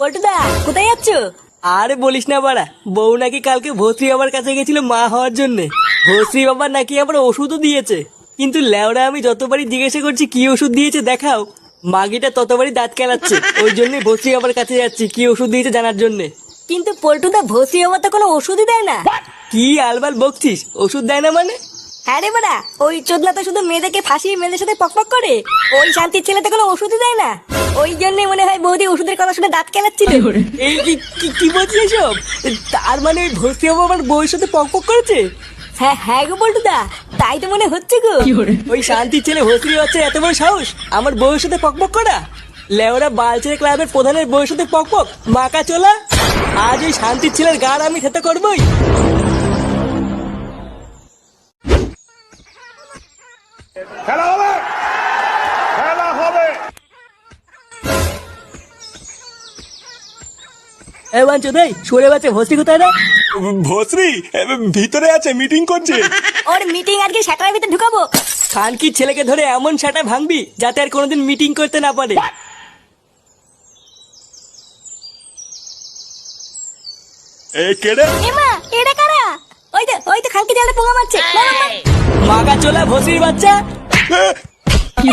পল্টুদা কোথায় যাচ্ছ? আরে বলিস না বাড়া বউ নাকি কালকে ভস্রী বাবার কাছে গেছিল মা হওয়ার জন্য। ভস্রী বাবা নাকি আবার ওষুধও দিয়েছে। কিন্তু ল্যাওড়া আমি যতবারই জিজ্ঞাসা করছি কি ওষুধ দিয়েছে দেখাও। মাগিটা ততবারই দাঁত কেলাচ্ছে ওই জন্যই ভস্রী বাবার কাছে যাচ্ছি কি ওষুধ দিয়েছে জানার জন্য। কিন্তু পল্টুদা ভসি বাবা তো কোনো ওষুধই দেয় না। কি আলবাল বকছিস ওষুধ দেয় না মানে? হ্যাঁ রে বাড়া ওই চোদনা তো শুধু মেয়েদেরকে ফাঁসিয়ে মেয়েদের সাথে পকপক করে? ওই শান্তির ছেলে তো কোনো ওষুধই দেয় না। ওই জন্যই মনে হয় বৌদি ওষুধের কথা শুনে দাঁত কেলাচ্ছিল। এই কি- কি বলছিস এসব? তার মানে ওই ভস্রী বাবা আমার বউয়ের সাথে পক পক করেছে? হ্যাঁ হ্যাঁ গো পল্টুদা তাই তো মনে হচ্ছে গো। ওই শান্তির ছেলে ভস্রী বাচ্চা এত বড় সাহস? আমার বউয়ের সাথে পকপক করা? লেওরা বালছেড়ে ক্লাবের প্রধানের বউয়ের সাথে পকপক মাকা চলা? আজ ওই শান্তির ছেলের গাড় আমি খেতে করবই। খেলা হবে। খেলা হবে। এ বাঞ্চো দেই সরে বাচ্চা ভস্রী কোথায় রে? ভস্রী ভিতরে আছে মিটিং করছে। ওর মিটিং আজকে সেটার ভিতরে ঢুকাবো। খানকির ছেলেকে ধরে এমন সাটা ভাঙবি যাতে আর কোনোদিন মিটিং করতে না পারে? এ কেড়ে এমা এটা কারা? ওই তো ওই তো খালকে জালে পোঙা মারছে। মার, চলে ভসির বাচ্চা। কি